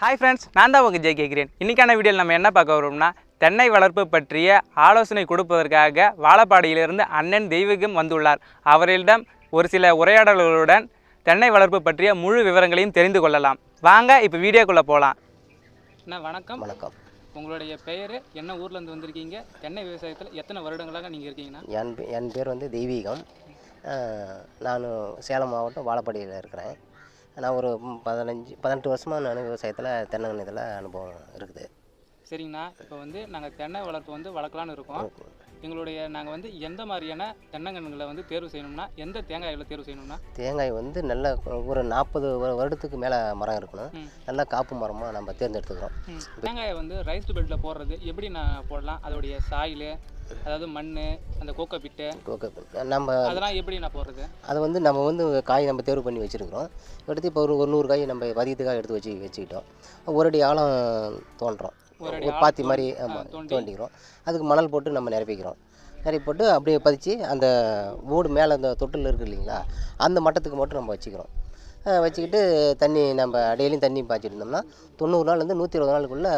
Hi friends நான் தான் உங்கள் ஜெய் கேட்குறேன் இன்றைக்கான வீடியோவில் நம்ம என்ன பார்க்க வரோம்னா தென்னை வளர்ப்பு பற்றிய ஆலோசனை கொடுப்பதற்காக வாழப்பாடியிலிருந்து அண்ணன் தெய்வீகம் வந்துள்ளார். அவரிடம் ஒரு சில உரையாடல்களுடன் தென்னை வளர்ப்பு பற்றிய முழு விவரங்களையும் தெரிந்து கொள்ளலாம். வாங்க இப்போ வீடியோக்குள்ளே போகலாம் அண்ணா வணக்கம். வணக்கம். உங்களுடைய பெயர் என்ன ஊர்லேருந்து வந்திருக்கீங்க? தென்னை விவசாயத்தில் எத்தனை வருடங்களாக நீங்கள் இருக்கீங்கண்ணா? என் பே- என் பேர் வந்து தெய்வீகம். நான் சேலம் மாவட்டம் வாழப்பாடியில் இருக்கிறேன். நான் ஒரு பதினஞ்சு பதினெட்டு வருஷமாக நான் விவசாயத்தில் தென்னங்கன்று இதில் அனுபவம் இருக்குது. சரிங்கண்ணா. இப்போ வந்து நாங்கள் தென்னை வளர்ப்பு வந்து வளர்க்கலான்னு இருக்கோம். எங்களுடைய நாங்கள் வந்து எந்த மாதிரியான தென்னங்கன்றுகளை வந்து தேர்வு செய்யணும்னா எந்த தேங்காய்களை தேர்வு செய்யணும்னா? தேங்காய் வந்து நல்ல ஒரு நாற்பது வருடத்துக்கு மேலே மரம் இருக்கணும். நல்லா காப்பு மரமாக நம்ம தேர்ந்தெடுத்துக்கிறோம். தேங்காயை வந்து ரைஸ் பெட்டில் போடுறது எப்படி நான் போடலாம்? அதோடைய சாயில் அதாவது மண் அந்த கோக்கோ பிட்டு ஓகே நம்ம அதெல்லாம் எப்படி நான் போடுறது? அதை வந்து நம்ம வந்து காய் நம்ம தேர்வு பண்ணி வச்சுருக்கிறோம். எடுத்து இப்போ ஒரு ஒரு நூறு காய் நம்ம பதியத்துக்காக எடுத்து வச்சு வச்சுக்கிட்டோம். ஒரு அடி ஆழம் தோண்டுறோம் ஒரு பாத்தி மாதிரி ஆமாம். தோண்டிக்கிறோம். அதுக்கு மணல் போட்டு நம்ம நிரப்பிக்கிறோம். நிரப்பி போட்டு அப்படியே பதிச்சு அந்த ஓடு மேலே அந்த தொட்டில் இருக்குது இல்லைங்களா அந்த மட்டத்துக்கு மட்டும் நம்ம வச்சுக்கிறோம். வச்சுக்கிட்டு தண்ணி நம்ம டெய்லியும் தண்ணி பாய்ச்சிட்டு இருந்தோம்னா தொண்ணூறு நாள்லேருந்து நூற்றி இருபது நாளுக்குள்ளே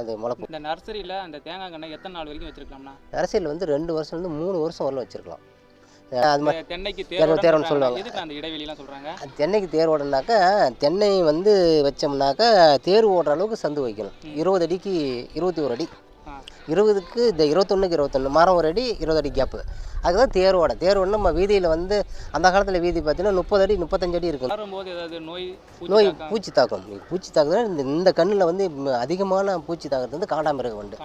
அது முளைப்பு இந்த நர்சரியில் அந்த தேங்காய் கண்ணை எத்தனை நாள் வரைக்கும் வச்சிருக்கலாம்னா அரசியல் வந்து ரெண்டு வருஷம்லேருந்து மூணு வருஷம் வரலும் வச்சுருக்கலாம். அது மாதிரி தென்னைக்கு தேர்வு தேர்வுன்னு சொல்லுவாங்க. தென்னைக்கு தேர் ஓடனாக்கா தென்னை வந்து வச்சோம்னாக்கா தேர் ஓடுற அளவுக்கு சந்து வைக்கணும். இருபது அடிக்கு இருபத்தி ஒரு அடி இருபதுக்கு இந்த இருபத்தொன்னுக்கு இருபத்தொன்று மரம் ஒரு அடி இருபது அடி கேப்பு அதுதான் தேர் ஓட. தேர் ஓட நம்ம வீதியில் வந்து அந்த காலத்தில் வீதி பார்த்தீங்கன்னா முப்பது அடி முப்பத்தஞ்சு அடி இருக்கும். நோய் பூச்சி நோய் தாக்கம், பூச்சி தாக்கம். பூச்சி தாக்குதல் இந்த இந்த கண்ணில் வந்து அதிகமான பூச்சி தாக்குறது வந்து காண்டாமிருக வண்டு.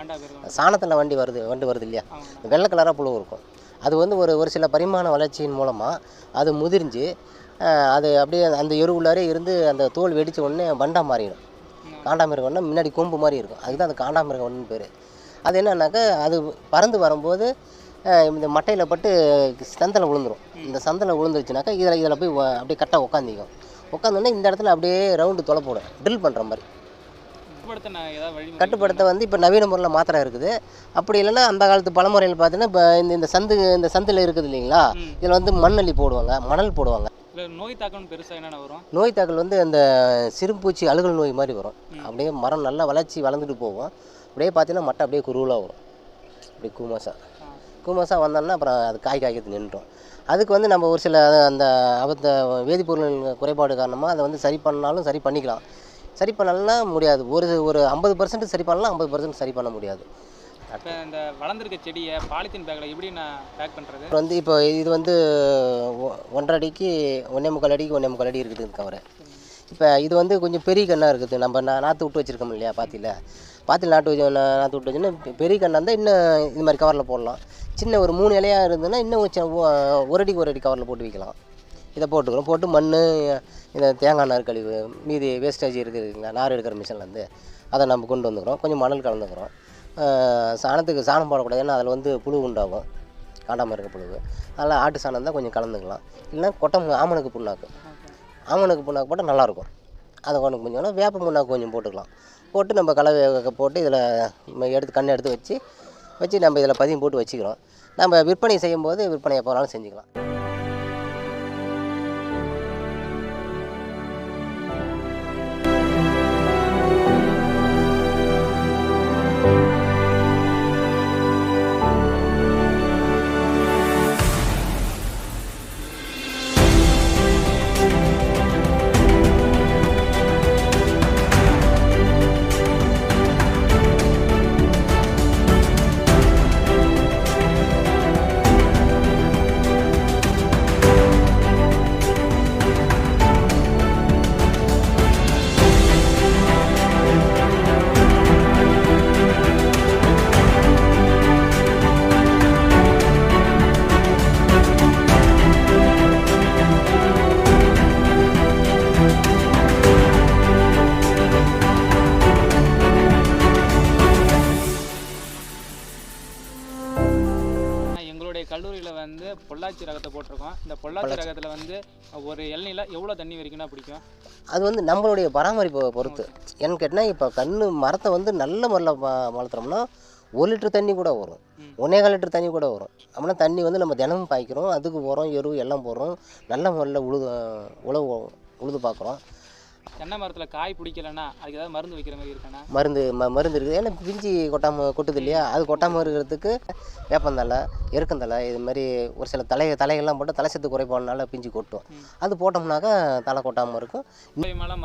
சாணத்தில் வண்டி வருது வண்டு வருது இல்லையா? வெள்ளை கலராக புழு இருக்கும். அது வந்து ஒரு ஒரு சில பரிமாண வளர்ச்சியின் மூலமாக அது முதிர்ந்து அது அப்படியே அந்த எருவுள்ளாரே இருந்து அந்த தோல் வெடிச்ச உடனே வண்டா மாறிடும். காண்டாமிருகம்னா முன்னாடி கொம்பு மாதிரி இருக்கும். அதுதான் அந்த காண்டாமிருகம்னு பேர். அது என்னன்னாக்கா அது பறந்து வரும்போது இந்த மட்டையில் பட்டு சந்தில் விழுந்துரும் இந்த சந்தில் விழுந்துருச்சுனாக்கா இதில் இதில் போய் அப்படியே கரெக்டாக உட்காந்திக்கும் உட்காந்தோடனே இந்த இடத்துல அப்படியே ரவுண்டு தொலை போடும். ட்ரில் பண்ணுற மாதிரி. கட்டுப்படுத்த வந்து இப்போ நவீன முறையில் மாத்திரை இருக்குது. அப்படி இல்லைன்னா அந்த காலத்து பழமுறையில் பார்த்தீங்கன்னா இப்போ இந்த இந்த சந்து இந்த சந்தில் இருக்குது இல்லைங்களா. இதில் வந்து மண்ணள்ளி போடுவாங்க மணல் போடுவாங்க. நோய் தாக்கம் பெருசாக என்னென்ன வரும்? நோய் தாக்கல் வந்து அந்த சிறுபூச்சி அழுகல் நோய் மாதிரி வரும். அப்படியே மரம் நல்லா வளர்ச்சி வளர்ந்துட்டு போகும். அப்படியே பார்த்தீங்கன்னா மட்டை அப்படியே குருவலாக வரும். அப்படியே கூமாசா. கூமாசா வந்தோம்னா அப்புறம் அது காய் காய்க்கிறது நின்றுடும். அதுக்கு வந்து நம்ம ஒரு சில அந்த அபத்த வேதிப்பொருள் குறைபாடு காரணமாக அதை வந்து சரி பண்ணாலும் சரி பண்ணிக்கலாம். சரி பண்ணலன்னா முடியாது. ஒரு ஒரு ஐம்பது பர்சன்ட் சரி பண்ணலாம் ஐம்பது பர்சன்ட் சரி பண்ண முடியாது இந்த வளர்ந்துருக்க செடியை பாலித்தீன் பேக்கில் எப்படி நான் பேக் பண்ணுறது வந்து இப்போ இது வந்து ஒன்றரை அடிக்கு ஒன்றே முக்கால் அடிக்கு ஒன்றே முக்கால் அடி இருக்குது கவரை இப்போ இது வந்து கொஞ்சம் பெரிய கண்ணாக இருக்குது. நம்ம நா- நாற்று விட்டு வச்சுருக்கோம் இல்லையா பாத்தியில்? பாத்தியில் நாட்டு வச்சு நாற்று விட்டு வச்சோன்னா பெரிய கண்ணாக இருந்தால் இன்னும் இது மாதிரி கவரில் போடலாம். சின்ன ஒரு மூணு இலையாக இருந்ததுன்னா இன்னும் ஒரு அடிக்கு ஒரு அடி கவரில் போட்டு வைக்கலாம். இதை போட்டுக்கிறோம். போட்டு மண் இந்த தேங்காய் நார் கழிவு மீதி வேஸ்டேஜ் இருக்குதுங்களா நார் எடுக்கிற மிஷின்லேருந்து அதை நம்ம கொண்டு வந்துக்கிறோம். கொஞ்சம் மணல் கலந்துக்கிறோம். சாணத்துக்கு சாணம் போடக்கூடாது ஏன்னா அதில் வந்து புழு உண்டாகும். காண்டாமல் இருக்க புழு அதனால் ஆட்டு சாணம் தான் கொஞ்சம் கலந்துக்கலாம். இல்லைன்னா கொட்டை ஆமணக்கு புண்ணாக்கு. ஆமணக்கு புண்ணாக்கு போட்டால் நல்லாயிருக்கும். அதை கொண்டு கொஞ்சம் வேப்ப புண்ணாக்கு கொஞ்சம் போட்டுக்கலாம். போட்டு நம்ம கலவை போட்டு இதில் எடுத்து கண் எடுத்து வச்சு வச்சு நம்ம இதில் பதியம் போட்டு வச்சுக்கிறோம். நம்ம விற்பனை செய்யும்போது விற்பனை எப்போ வேணாலும் செஞ்சுக்கலாம். பொள்ளாச்சி ரகத்தை போட்டிருக்கோம். இந்த பொள்ளாச்சி ரகத்தில் வந்து ஒரு இளநில எவ்வளோ தண்ணி வரைக்கும்னா பிடிக்கும்? அது வந்து நம்மளுடைய பராமரிப்பை பொறுத்து. ஏன்னு கேட்டால் இப்போ கன்று மரத்தை வந்து நல்ல முறையில் வளர்த்துறோம்னா ஒரு லிட்டர் தண்ணி கூட வரும். ஒன்னேகால் லிட்டர் தண்ணி கூட வரும். அப்படின்னா தண்ணி வந்து நம்ம தினமும் பாய்க்கிறோம். அதுக்கு உரம் எரு எல்லாம் போடுறோம். நல்ல முறையில் உழுது உழவு உழுது பார்க்குறோம். தென்னை மரத்தில் காய் பிடிக்கலன்னா அதுக்கு ஏதாவது மருந்து வைக்கிற மாதிரி இருக்காண்ணா மருந்து ம மருந்து இருக்குது. ஏன்னா பிஞ்சி கொட்டாமல் கொட்டுது இல்லையா? அது கொட்டாமல் இருக்கிறதுக்கு வேப்பந்தழை எருக்கந்தழை இது மாதிரி ஒரு சில தலை தலைகள்லாம் போட்டு தலை சத்து குறைபாடுனால பிஞ்சு கொட்டும். அது போட்டோம்னாக்கா தலை கொட்டாமல் இருக்கும்.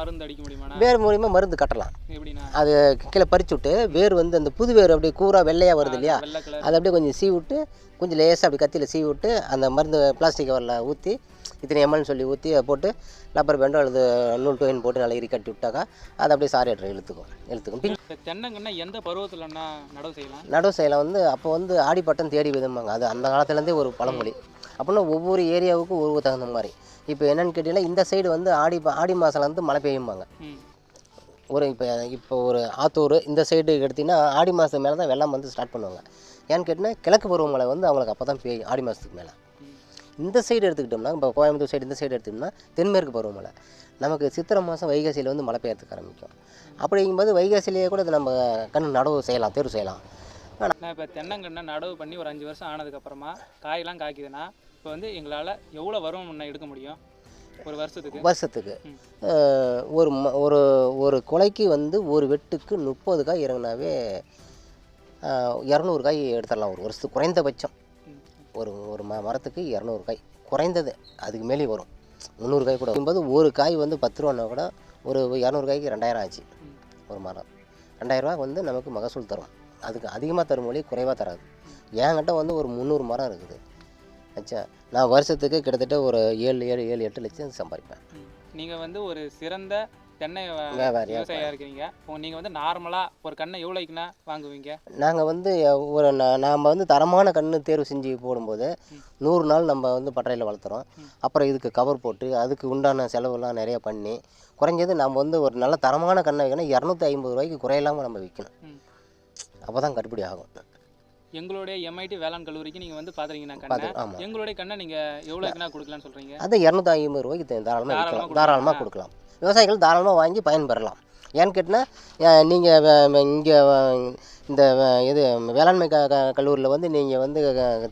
மருந்து அடிக்க முடியுமாண்ணா? வேர் மூலியமாக மருந்து கட்டலாம். அது கீழே பறிச்சு விட்டு வேர் வந்து அந்த புது வேர் அப்படியே கூரா வெள்ளையாக வருது இல்லையா? அதை அப்படியே கொஞ்சம் சீவி விட்டு கொஞ்சம் லேசாக அப்படி கத்தியில் சீவி விட்டு அந்த மருந்து பிளாஸ்டிக் கவரில் ஊற்றி இத்தனை எம்எல்னு சொல்லி ஊற்றி போட்டு லப்பர் பேண்டோ அல்லது நூல் டோயின் போட்டு நல்லா இறி கட்டி விட்டாக்கா அது அப்படியே சாரி ஆட்டுற இழுத்துக்கும் இழுத்துக்கும். பின் தென்னங்கன்னா எந்த பருவத்தில்ண்ணா நடவு செய்யலாம்? நடுவு சைடில் வந்து அப்போ வந்து ஆடிப்பட்டம் தேடி விதம்பாங்க அது அந்த காலத்துலேருந்தே ஒரு பழமொழி. அப்படின்னா ஒவ்வொரு ஏரியாவுக்கும் ஒரு தகுந்த மாதிரி. இப்போ என்னன்னு கேட்டிங்கன்னா இந்த சைடு வந்து ஆடி ஆடி மாதம் வந்து மழை பெய்யும்பாங்க. ஒரு இப்போ இப்போ ஒரு ஆத்தூர் இந்த சைடு எடுத்திங்கன்னா ஆடி மாதம் மேலே தான் வெள்ளம் வந்து ஸ்டார்ட் பண்ணுவாங்க. ஏன்னு கேட்டிங்கன்னா கிழக்கு பருவமழை வந்து அவங்களுக்கு அப்போ தான் பெய்யும் ஆடி மாதத்துக்கு மேலே. இந்த சைடு எடுத்துக்கிட்டோம்னா இப்போ கோயம்புத்தூர் சைடு இந்த சைடு எடுத்துக்கிட்டோம்னா தென்மேற்கு பருவமழை. நமக்கு சித்திரை மாதம் வைகாசியில் வந்து மழை பெய்யறதுக்கு ஆரம்பிக்கும். அப்படிங்கும்போது வைகாசிலேயே கூட இது நம்ம கண் நடவு செய்யலாம் தேர்வு செய்யலாம். நான் இப்போ தென்னங்கண்ணை நடவு பண்ணி ஒரு அஞ்சு வருஷம் ஆனதுக்கப்புறமா காயெல்லாம் காய்க்குதுன்னா இப்போ வந்து எங்களால் எவ்வளோ வருமானம் எடுக்க முடியும்? ஒரு வருஷத்துக்கு. வருஷத்துக்கு. ஒரு ஒரு ஒரு கொலைக்கு வந்து ஒரு வெட்டுக்கு முப்பது காய் இறங்குனாவே இரநூறு காய் எடுத்துடலாம் ஒரு வருஷத்துக்கு. குறைந்தபட்சம். ஒரு ஒரு ம மரத்துக்கு இரநூறு காய். குறைந்தது. அதுக்கு மேலே வரும். முந்நூறு காய் கூட. வரும்போது ஒரு காய் வந்து பத்து ரூபான்னா கூட ஒரு இரநூறு காய்க்கு ரெண்டாயிரம் ஆச்சு. ஒரு மரம். ரெண்டாயிரரூவா வந்து நமக்கு மகசூல் தரும். அதுக்கு அதிகமாக தரும் மொழி குறைவாக தராது. என்கிட்ட வந்து ஒரு முந்நூறு மரம் இருக்குது. ஆச்சா நான் வருஷத்துக்கு கிட்டத்தட்ட ஒரு ஏழு ஏழு ஏழு எட்டு லட்சம் சம்பாதிப்பேன். நீங்கள் வந்து ஒரு சிறந்த தென்னை விவசாயியாக இருக்கிறீங்க நீங்கள் வந்து நார்மலாக ஒரு கண்ணை எவ்வளோக்குண்ணா வாங்குவீங்க நாங்கள் வந்து ஒரு நாம் வந்து தரமான கன்று தேர்வு செஞ்சு போடும்போது. நூறு நாள் நம்ம வந்து பட்டறையில் வளர்த்துறோம். அப்புறம் இதுக்கு கவர் போட்டு அதுக்கு உண்டான செலவுலாம் நிறைய பண்ணி குறைஞ்சது நம்ம வந்து ஒரு நல்ல தரமான கண்ணை வைக்கணும் இரநூத்தி ஐம்பது ரூபாய்க்கு குறையில்லாமல் நம்ம விற்கணும். அப்போ தான் கட்டுப்படி ஆகும் எங்களுடைய எம்ஐடி வேளாண் கல்லூரிக்கு நீங்கள் வந்து பார்த்துருக்கீங்கண்ணா கண்ணை. பார்த்து ஆமாம் எங்களுடைய கண்ணை நீங்கள் எவ்வளோக்குண்ணா கொடுக்கலான்னு சொல்கிறீங்க அது இரநூத்தி ஐம்பது ரூபாய்க்கு தாராளமாக கொடுக்கலாம். தாராளமாக கொடுக்கலாம். விவசாயிகள் தாராளமாக வாங்கி பயன்பெறலாம். ஏன்னு கேட்டால் நீங்கள் இங்கே இந்த இது வேளாண்மை க கல்லூரியில் வந்து நீங்கள் வந்து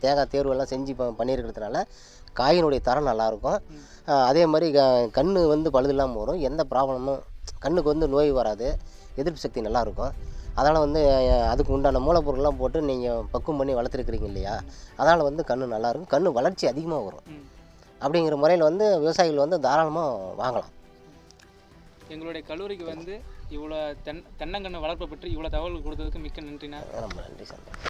தேங்காய் தேர்வெல்லாம் செஞ்சு பண்ணியிருக்கிறதுனால காயினுடைய தரம் நல்லாயிருக்கும். அதே மாதிரி க கண் வந்து பழுது இல்லாமல் வரும். எந்த ப்ராப்ளமும் கண்ணுக்கு வந்து நோய் வராது. எதிர்ப்பு சக்தி நல்லாயிருக்கும். அதனால் வந்து அதுக்கு உண்டான மூலப்பொருள்லாம் போட்டு நீங்கள் பக்குவம் பண்ணி வளர்த்துருக்குறீங்க இல்லையா? அதனால் வந்து கண் நல்லாயிருக்கும். கண் வளர்ச்சி அதிகமாக வரும். அப்படிங்கிற முறையில் வந்து விவசாயிகள் வந்து தாராளமாக வாங்கலாம். எங்களுடைய கல்லூரிக்கு வந்து இவ்வளோ தென் தென்னங்கன்று வளர்ப்பை பற்றி இவ்வளோ தகவல் கொடுத்ததுக்கு மிக்க நன்றிண்ணா. ரொம்ப நன்றி சார்